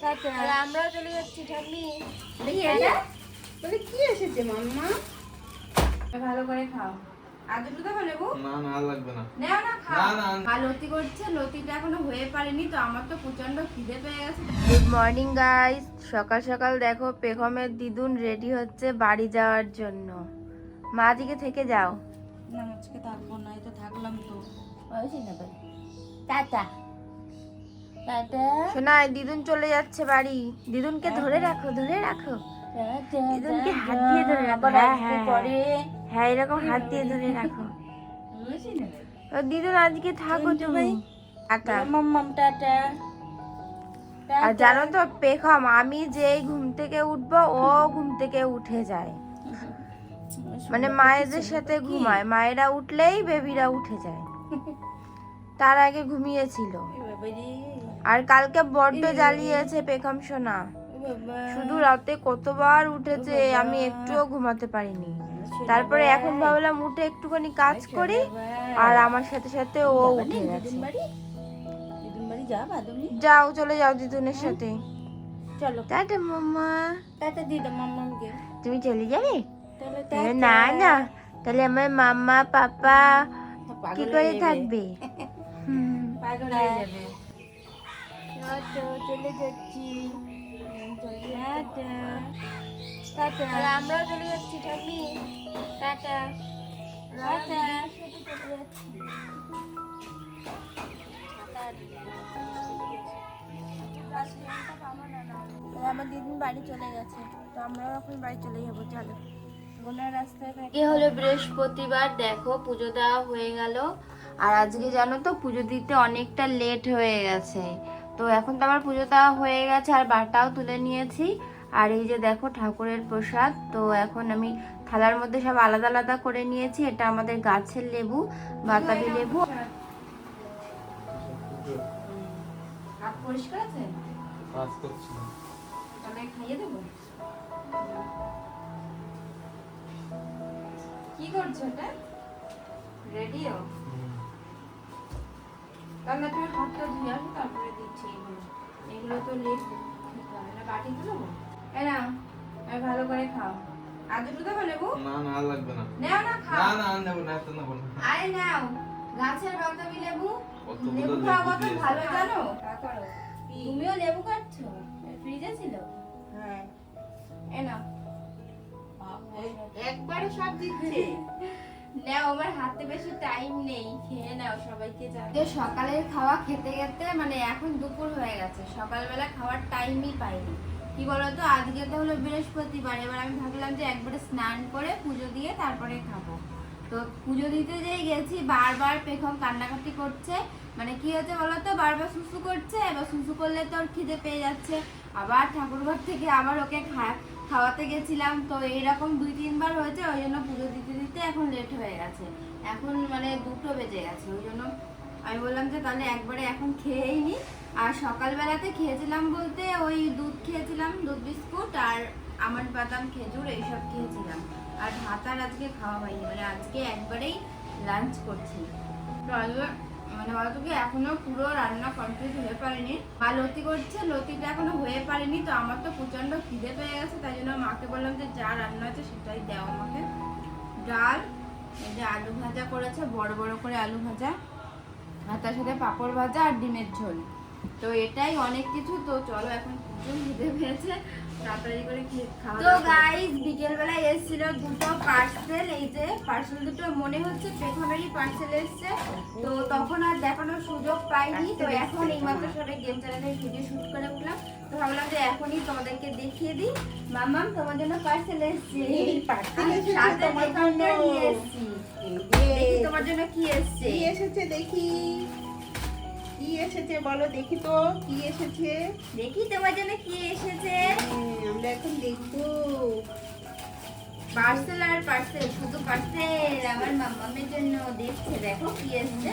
আর চলে যাচ্ছি ঠাম্মি। দেখি এটা। বলে কি এসেছে মাম্মা? ভালো করে খাও। আর দুটো দেখো লেবু না না লাগবে না। নেও না খাও। না, না। আর লতি করছে লতিটা এখনও হয়ে পারেনি তো আমার তো প্রচণ্ড খিদে পেয়ে গেছে। গুড মর্নিং গাইস সকাল সকাল দেখো পেখমের দিদুন রেডি হচ্ছে বাড়ি যাওয়ার জন্য। মা দিকে থেকে যাও। না আজকে থাকব না এই তো থাকলাম তো। টাটা। টাটা দিদুন চলে যাচ্ছে বাড়ি। দিদুনকে ধরে রাখো ধরে রাখো। দিদুনকে হাত দিয়ে ধরে রাখো। হ্যাঁ হ্যাঁ হ্যাঁ এরকম হাত দিয়ে ধরে রাখো। দিদুন আজকে থাকো তুমি। টাটা মাম্মাম টাটা। আর জানো তো পেখম আমি যেই ঘুম থেকে উঠবো ও ঘুম থেকে উঠে যায়। মানে মায়েদের সাথে ঘুমায়। মায়েরা উঠলেই বেবিরা উঠে যায়। তার আগে ঘুমিয়েছিল। আর কালকে বড্ড জ্বালিয়েছে পেখম সোনা। শুধু রাতে কতবার উঠেছে আমি একটুও ঘুমাতে পারিনি। তারপরে এখন ভাবলাম উঠে একটুখানি কাজ করি আর আমার সাথে সাথে ও উঠে গেছে। যাও চলে যাও দিদুনের সাথে। চলো। টাটা মাম্মা। টাটা দিদা মাম্মামকে তুমি চলে যাবে? না না। তাহলে আমার মাম্মা পাপা কি করে থাকবে? পাগল হয়ে যাবে। টাটা চলে যাচ্ছি। Tata tata. আর আমরাও চলে যাচ্ছি ঠাম্মি টাটা। টাটা আমার দিদিন বাড়ি চলে গেছে তো আমরাও এখন বাড়ি চলে যাব চলো। এ হলো বৃহস্পতিবার দেখো পুজো দেওয়া হয়ে গেল। আর আজকে জানো তো পুজো দিতে অনেকটা লেট হয়ে গেছে। তো এখন তো আমার পুজো দেওয়া হয়ে গেছে আর বাটাও তুলে নিয়েছি। আর এই যে দেখো ঠাকুরের প্রসাদ তো এখন আমি থালার মধ্যে সব আলাদা আলাদা করে নিয়েছি। এটা আমাদের গাছের লেবু বাতাবি লেবু। পরিষ্কার আছে? খাইয়ে দেবো? কি করছ এটা? রেডিও? তাহলে তুমি হাতটা ধুয়ে আসো তারপরে দিচ্ছি এগুলো। এগুলো তো লেট। না বাটি তুলো এ না আর ভালো করে খাও। আর দুটো দেবো লেবু? না না লাগবে না। নেও না খাও। না না নেব না এত নেব না। আরে নাও গাছের বাতাবি লেবু? লেবু লেবু খাওয়া কত ভালো জানো? তুমিও লেবু কাটছো? ফ্রিজে ছিল? হ্যাঁ। এ নাও। একবারে সব দিচ্ছে। নাও, আমার হাতে বেশি টাইম নেই, খেয়ে নাও সবাইকে জানিয়ে সকালের খাওয়া খেতে খেতে মানে এখন দুপুর হয়ে গেছে, সকালবেলা খাওয়ার টাইমই পাইনি। কি বলতো, আজকে তো হলো বৃহস্পতিবার, এবার আমি ভাবলাম যে একবারে স্নান করে পুজো দিয়ে তারপরে খাব। তো পুজো দিতে যেই গেছি, বারবার পেখম কান্নাকাটি করছে মানে কি হচ্ছে বলতো, বারবার সুসু করছে, এবার সুসু করলে তো ওর খিদে পেয়ে যাচ্ছে। আবার ঠাকুরঘর থেকে আবার ওকে খা- খাওয়াতে গেছিলাম, তো এইরকম দুই তিনবার হয়েছে, ওই জন্য পুজো দিতে দিতে এখন লেট হয়ে গেছে। এখন মানে দুটো বেজে গেছে, ওই জন্য আমি বললাম যে তাহলে একবারে এখন খেয়েই নি। আর সকালবেলাতে খেয়েছিলাম বলতে ওই দুধ খেয়েছিলাম, দুধ বিস্কুট আর আমার বাদাম, খেজুর এইসব খেয়েছিলাম। আর ভাত আর আজকে খাওয়া হয়নি মানে আজকে একবারেই লাঞ্চ করছি। তো মানে অতকে এখনও পুরো রান্না কমপ্লিট হয়ে পারেনি। মা লতি করছে, লতিটা এখনও হয়ে পারেনি, তো আমার তো প্রচণ্ড খিদে পেয়ে গেছে, তাই জন্য মাকে বললাম যে যা রান্না আছে সেটাই দেও আমাকে। ডাল, এই যে আলু ভাজা করেছে, বড় বড় করে আলু ভাজা, আর তার সাথে পাঁপড় ভাজা আর ডিমের ঝোল। তো এটাই অনেক কিছু। তো চলো এখন প্রচুর খিদে পেয়েছে তাড়াতাড়ি করে খাওয়া তো গাইস বিকেল এসেছিল দুটো পার্সেল এই যে পার্সেল দুটো মনে হচ্ছে পেখমেরই পার্সেল এসেছে। তো তখন আর দেখানোর সুযোগ পাইনি। তো এখন এই মাত্র সরে গেম চ্যানেলে ভিডিও শুট করে উঠলাম। তো ভাবলাম যে এখনই তোমাদেরকে দেখিয়ে দিই। মামাম তোমার জন্য পার্সেল এসেছে। সাথে নিয়ে এসেছি। তোমার জন্য কি এসেছে। কি এসেছে দেখি। কি এসেছে বলো দেখি তো কি এসেছে? দেখি তোমার জন্য কি এসেছে। হ্যাঁ, আমরা এখন দেখব। পার্সেল আর পার্সেল শুধু পার্সেল আমার মাম্মামের জন্য দেখছে দেখো কি এসেছে।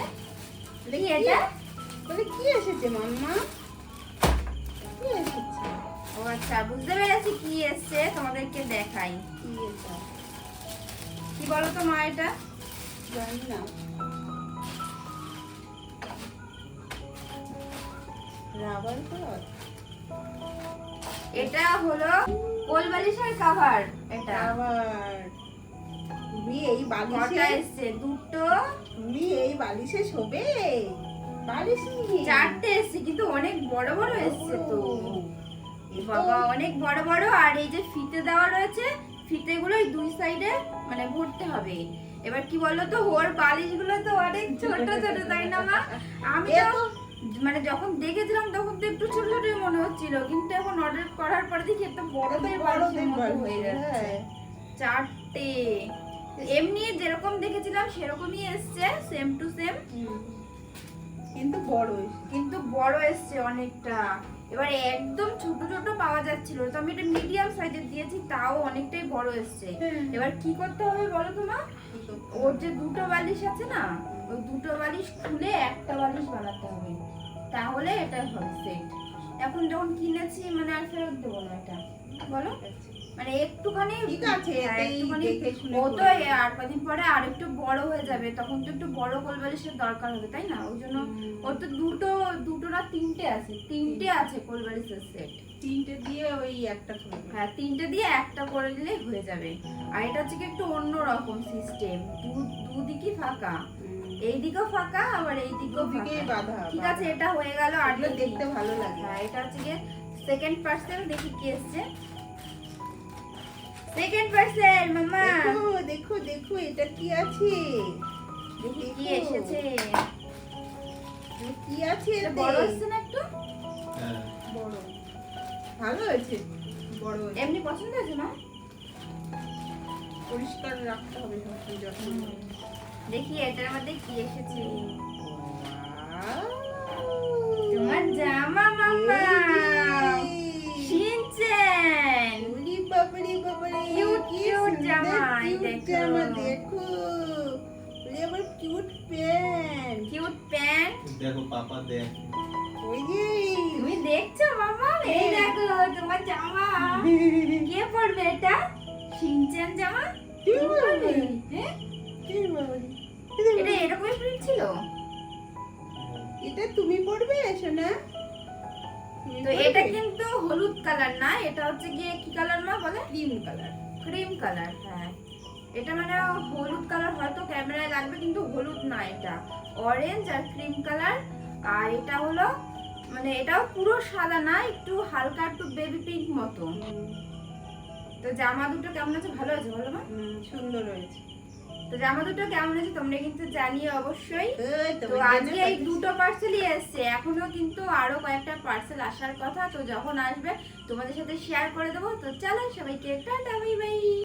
দেখি এটা? বলে কি এসেছে মাম্মা? কি এসেছে? ও আচ্ছা বুঝতে পেরেছি কি এসেছে তোমাদেরকে দেখাই। কি এটা? কি বলো তো মা এটা? জানি না। রাবার কর এটা হলো কোল বালিশের কাভার এটা। আবার তুমি এই বালিশে এসছে? দুটো। তুমি এই বালিশে শোবে? বালিশ। চারটে এসছে কিন্তু অনেক বড় বড় এসছে তো। বাবা অনেক বড় বড় আর এই যে ফিতে দেওয়া রয়েছে ফিতেগুলো দুই সাইডে মানে ভরতে হবে। এবার কি বলতো ওর বালিশগুলো তো অনেক ছোট ছোট তাই না মা? আমি তো- মানে যখন দেখেছিলাম তখন তো একটু ছোট ছোটই মনে হচ্ছিল কিন্তু এখন অর্ডার করার পর দেখি একটা বড়দের বালিশের মতো হয়ে যাচ্ছে। হ্যাঁ। চারটে। এমনি যেরকম দেখেছিলাম সেরকমই এসছে সেম টু সেম কিন্তু বড় কিন্তু বড় এসছে অনেকটা। এবার একদম ছোট ছোট পাওয়া যাচ্ছিল। তো আমি এটা মিডিয়াম সাইজের দিয়েছি তাও অনেকটাই বড় এসছে। এবার কি করতে হবে বলো তো মা? ওর যে দুটো বালিশ আছে না ওই দুটো বালিশ খুলে একটা বালিশ বানাতে হবে। তাহলে এটা হবে সেট এখন যখন কিনেছি মানে আর ফেরত দেবো না এটা। বলো? মানে একটুখানি ঠিক আছে, হ্যাঁ, একটুখানি ও তো আর কদিন পরে আর একটু বড় হয়ে যাবে তখন তো একটু বড় কোল বালিশের দরকার হবে তাই না? ওই জন্য ওর তো দুটো দুটো না তিনটে আছে তিনটে আছে কোল বালিশের সেট তিনটে দিয়ে ওই একটা হ্যাঁ তিনটে দিয়ে একটা করে দিলেই হয়ে যাবে। আর এটা হচ্ছে কি একটু অন্য রকম সিস্টেম দুদিকই ফাঁকা। এই দিকেও ফাঁকা আবার এই দিকেও ঠিক আছে এটা হয়ে গেল আর দেখতে ভালো লাগে। হ্যাঁ এটা হচ্ছে গিয়ে সেকেন্ড পার্সেল দেখি কি এসছে। সেকেন্ড পার্সেল মামা দেখো দেখো দেখো এটা কি আছে? দেখি কি এসেছে? কি আছে এটা বড় এসছে না একটু? হ্যাঁ। বড়। ভালো হয়েছে। বড় এমনি পছন্দ হয়েছে না পরিষ্কার রাখতে হবে সবসময় যত্ন দেখি এটার মধ্যে কি এসেছে! তোমার জামা মামা। কি cute জামা, দেখো। জামা, দেখো কিউট প্যান্ট কিউট প্যান্ট দেখো পাপা দেখ। ওই যে। তুমি দেখছ মামা এই দেখো তোমার জামা। কে পরবে এটা? শিনচেন জামা? কি তুমি পরবে? হ্যাঁ? এটা এরকমই প্রিন্ট ছিল? এটা তুমি পড়বে সোনা? তো এটা কিন্তু হলুদ কালার না? এটা হচ্ছে গিয়ে কি কালার মা বলে? Cream colour. ক্রিম কালার হ্যাঁ। এটা মানে হলুদ কালার হয়তো ক্যামেরায় লাগবে, কিন্তু হলুদ না এটা। অরেঞ্জ আর ক্রিম কালার আর এটা হলো মানে এটাও পুরো সাদা না, একটু হালকা একটু বেবি পিঙ্ক মতো। তো জামা দুটো কেমন আছে? ভালো আছে ভালো মা? সুন্দর হয়েছে। তো জামা দুটো কেমন আছে তোমরা কিন্তু জানিয়ে অবশ্যই। তো আজকে এই। দুটো পার্সেলই এসছে। এখনও কিন্তু আরও কয়েকটা পার্সেল আসার কথা। তো যখন আসবে তোমাদের সাথে শেয়ার করে দেবো। তো চলো সবাইকে টাটা বাই বাই